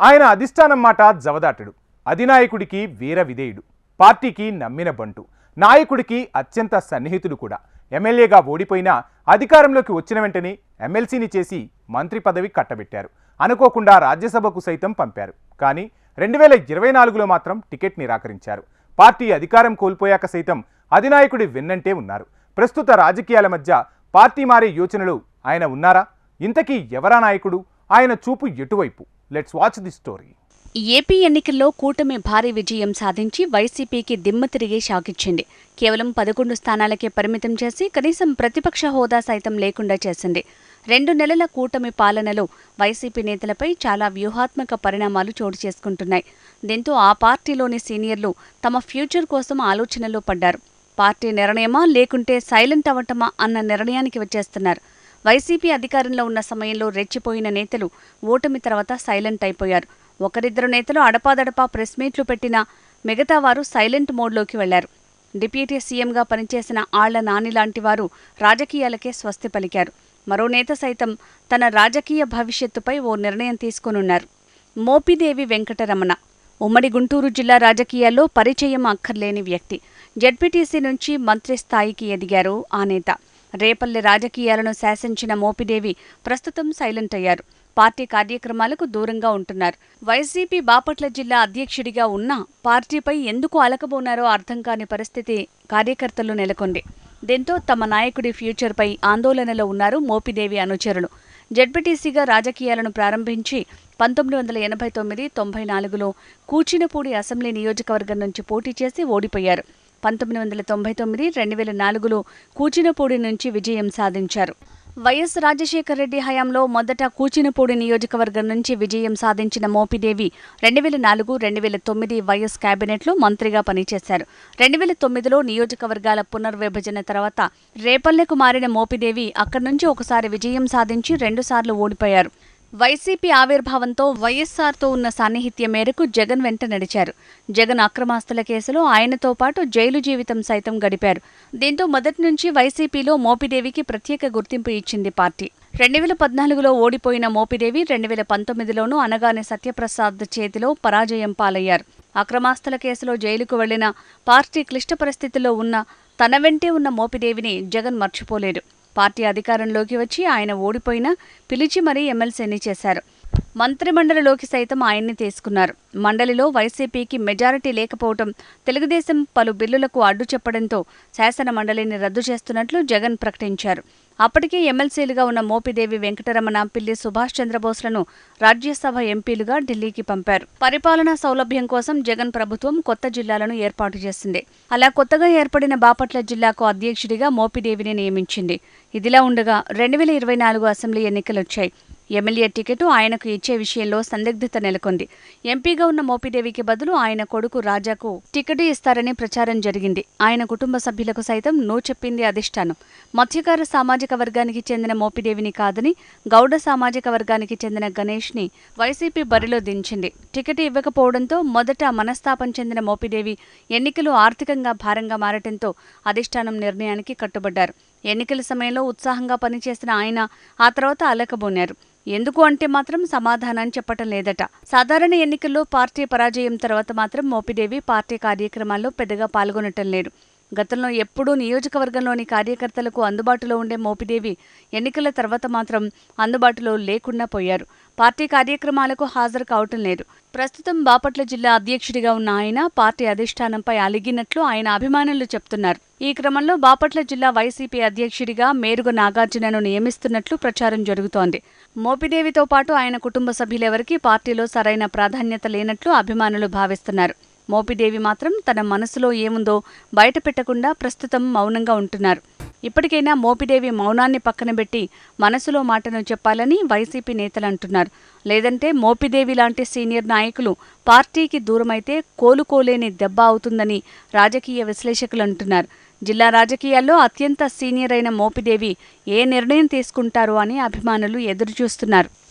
ఆయన అధిష్టానం మాట జవదాటడు. అధినాయకుడికి వీర విధేయుడు. పార్టీకి నమ్మిన బంటు. నాయకుడికి అత్యంత సన్నిహితుడు కూడా. ఎమ్మెల్యేగా ఓడిపోయినా అధికారంలోకి వచ్చిన వెంటనే ఎమ్మెల్సీని చేసి మంత్రి పదవి కట్టబెట్టారు. అనుకోకుండా రాజ్యసభకు సైతం పంపారు. కానీ రెండు వేల ఇరవై నాలుగులో మాత్రం టికెట్ నిరాకరించారు. పార్టీ అధికారం కోల్పోయాక సైతం అధినాయకుడి వెన్నంటే ఉన్నారు. ప్రస్తుత రాజకీయాల మధ్య పార్టీ మారే యోచనలు ఆయన ఉన్నారా? ఇంతకీ ఎవరా నాయకుడు? ఆయన చూపు ఎటువైపు? Let's watch the story AP ఎన్నికల్లో కూటమి భారీ విజయం సాధించి వైసీపీకి దిమ్మ తిరిగి షాకిచ్చింది కేవలం పదకొండు స్థానాలకే పరిమితం చేసి కనీసం ప్రతిపక్ష హోదా సైతం లేకుండా చేసింది. రెండు నెలల కూటమి పాలనలో వైసీపీ నేతలపై చాలా వ్యూహాత్మక పరిణామాలు చోటు చేసుకుంటున్నాయి. దీంతో ఆ పార్టీలోని సీనియర్లు తమ ఫ్యూచర్ కోసం ఆలోచనలో పడ్డారు. పార్టీ నిర్ణయమా లేకుంటే సైలెంట్ అవ్వటమా అన్న నిర్ణయానికి వచ్చేస్తున్నారు. వైసీపీ అధికారంలో ఉన్న సమయంలో రెచ్చిపోయిన నేతలు ఓటమి తర్వాత సైలెంట్ అయిపోయారు. ఒకరిద్దరు నేతలు అడపాదడపా ప్రెస్ మీట్లు పెట్టినా మిగతా వారు సైలెంట్ మోడ్లోకి వెళ్ళారు. డిప్యూటీ సీఎంగా పనిచేసిన ఆళ్ళ నాని లాంటి వారు రాజకీయాలకే స్వస్తి పలికారు. మరో నేత సైతం తన రాజకీయ భవిష్యత్తుపై ఓ నిర్ణయం తీసుకోనున్నారు. మోపిదేవి వెంకటరమణ ఉమ్మడి గుంటూరు జిల్లా రాజకీయాల్లో పరిచయం అక్కర్లేని వ్యక్తి. జడ్పీటీసీ నుంచి మంత్రి స్థాయికి ఎదిగారు ఆ నేత. రేపల్లె రాజకీయాలను శాసించిన మోపిదేవి ప్రస్తుతం సైలెంట్ అయ్యారు. పార్టీ కార్యక్రమాలకు దూరంగా ఉంటున్నారు. వైసీపీ బాపట్ల జిల్లా అధ్యక్షుడిగా ఉన్నా పార్టీపై ఎందుకు అలకబోనారో అర్థం కాని పరిస్థితి కార్యకర్తలు నెలకొంది. దీంతో తమ నాయకుడి ఫ్యూచర్పై ఆందోళనలో ఉన్నారు మోపిదేవి అనుచరులు. జడ్పీటీసీగా రాజకీయాలను ప్రారంభించి పంతొమ్మిది వందల ఎనభై తొమ్మిది తొంభై నాలుగులో కూచినపూడి అసెంబ్లీ నియోజకవర్గం నుంచి పోటీ చేసి ఓడిపోయారు. పంతొమ్మిది వందల తొంభై తొమ్మిది రెండు వేల నాలుగులో కూచినపూడి నుంచి విజయం సాధించారు. వైఎస్ రాజశేఖర రెడ్డి హయాంలో మొదట కూచినపూడి నియోజకవర్గం నుంచి విజయం సాధించిన మోపిదేవి రెండు వేల నాలుగు రెండు వేల తొమ్మిది వైఎస్ కేబినెట్లో మంత్రిగా పనిచేశారు. రెండు వేల తొమ్మిదిలో నియోజకవర్గాల పునర్విభజన తర్వాత రేపల్లెకు మారిన మోపిదేవి అక్కడి నుంచి ఒకసారి విజయం సాధించి రెండుసార్లు ఓడిపోయారు. వైసీపీ ఆవిర్భావంతో వైఎస్సార్తో ఉన్న సాన్నిహిత్యం మేరకు జగన్ వెంట నడిచారు. జగన్ అక్రమాస్తుల కేసులో ఆయనతో పాటు జైలు జీవితం సైతం గడిపారు. దీంతో మొదటి నుంచి వైసీపీలో మోపిదేవికి ప్రత్యేక గుర్తింపు ఇచ్చింది పార్టీ. రెండు వేల పద్నాలుగులో ఓడిపోయిన మోపిదేవి రెండు వేల పంతొమ్మిదిలోనూ అనగానే సత్యప్రసాద్ చేతిలో పరాజయం పాలయ్యారు. అక్రమాస్తుల కేసులో జైలుకు వెళ్ళిన పార్టీ క్లిష్ట పరిస్థితుల్లో ఉన్న తన వెంటే ఉన్న మోపిదేవిని జగన్ మర్చిపోలేరు పార్టీ అధికారంలోకి వచ్చి ఆయన ఓడిపోయినా పిలిచి మరీ ఎమ్మెల్సీని చేశారు. మంత్రిమండలిలోకి సైతం ఆయన్ని తీసుకున్నారు. మండలిలో వైసీపీకి మెజారిటీ లేకపోవడం తెలుగుదేశం పలు బిల్లులకు అడ్డు చెప్పడంతో శాసన మండలిని రద్దు చేస్తున్నట్లు జగన్ ప్రకటించారు. అప్పటికే ఎమ్మెల్సీలుగా ఉన్న మోపిదేవి వెంకటరమణ పిల్లి సుభాష్ చంద్రబోస్లను రాజ్యసభ ఎంపీలుగా ఢిల్లీకి పంపారు. పరిపాలనా సౌలభ్యం కోసం జగన్ ప్రభుత్వం కొత్త జిల్లాలను ఏర్పాటు చేసింది. అలా కొత్తగా ఏర్పడిన బాపట్ల జిల్లాకు అధ్యక్షుడిగా మోపిదేవిని నియమించింది. ఇదిలా ఉండగా రెండు వేల ఇరవై నాలుగు అసెంబ్లీ ఎన్నికలొచ్చాయి. ఎమ్మెల్యే టికెట్ ఆయనకు ఇచ్చే విషయంలో సందిగ్ధత నెలకొంది. ఎంపీగా ఉన్న మోపిదేవికి బదులు ఆయన కొడుకు రాజాకు టికెట్ ఇస్తారని ప్రచారం జరిగింది. ఆయన కుటుంబ సభ్యులకు సైతం నో చెప్పింది అధిష్టానం. మత్స్యకార సామాజిక వర్గానికి చెందిన మోపిదేవిని కాదని గౌడ సామాజిక వర్గానికి చెందిన గణేష్ని వైసీపీ బరిలో దించింది. టికెట్ ఇవ్వకపోవడంతో మొదట మనస్తాపం చెందిన మోపిదేవి ఎన్నికలు ఆర్థికంగా భారంగా మారటంతో అధిష్టానం నిర్ణయానికి కట్టుబడ్డారు. ఎన్నికల సమయంలో ఉత్సాహంగా పనిచేసిన ఆయన ఆ తర్వాత అలకబోనారు. ఎందుకు అంటే మాత్రం సమాధానం చెప్పటం లేదట. సాధారణ ఎన్నికల్లో పార్టీ పరాజయం తర్వాత మాత్రం మోపిదేవి పార్టీ కార్యక్రమాల్లో పెద్దగా పాల్గొనటం లేదు. గతంలో ఎప్పుడూ నియోజకవర్గంలోని కార్యకర్తలకు అందుబాటులో ఉండే మోపిదేవి ఎన్నికల తర్వాత మాత్రం అందుబాటులో లేకుండా పోయారు. పార్టీ కార్యక్రమాలకు హాజరు కావటం లేదు. ప్రస్తుతం బాపట్ల జిల్లా అధ్యక్షుడిగా ఉన్న ఆయన పార్టీ అధిష్టానంపై అలిగినట్లు ఆయన అభిమానులు చెప్తున్నారు. ఈ క్రమంలో బాపట్ల జిల్లా వైసీపీ అధ్యక్షుడిగా మేరుగ నాగార్జునను నియమిస్తున్నట్లు ప్రచారం జరుగుతోంది. మోపిదేవితో పాటు ఆయన కుటుంబ సభ్యులెవరికీ పార్టీలో సరైన ప్రాధాన్యత లేనట్లు అభిమానులు భావిస్తున్నారు. మోపిదేవి మాత్రం తన మనసులో ఏముందో బయటపెట్టకుండా ప్రస్తుతం మౌనంగా ఉంటున్నారు. ఇప్పటికైనా మోపిదేవి మౌనాన్ని పక్కనబెట్టి మనసులో మాటను చెప్పాలని వైసీపీ నేతలు అంటున్నారు. లేదంటే మోపిదేవి లాంటి సీనియర్ నాయకులు పార్టీకి దూరమైతే కోలుకోలేని దెబ్బ అవుతుందని రాజకీయ విశ్లేషకులు అంటున్నారు. జిల్లా రాజకీయాల్లో అత్యంత సీనియర్ అయిన మోపిదేవి ఏ నిర్ణయం తీసుకుంటారు అని అభిమానులు ఎదురుచూస్తున్నారు.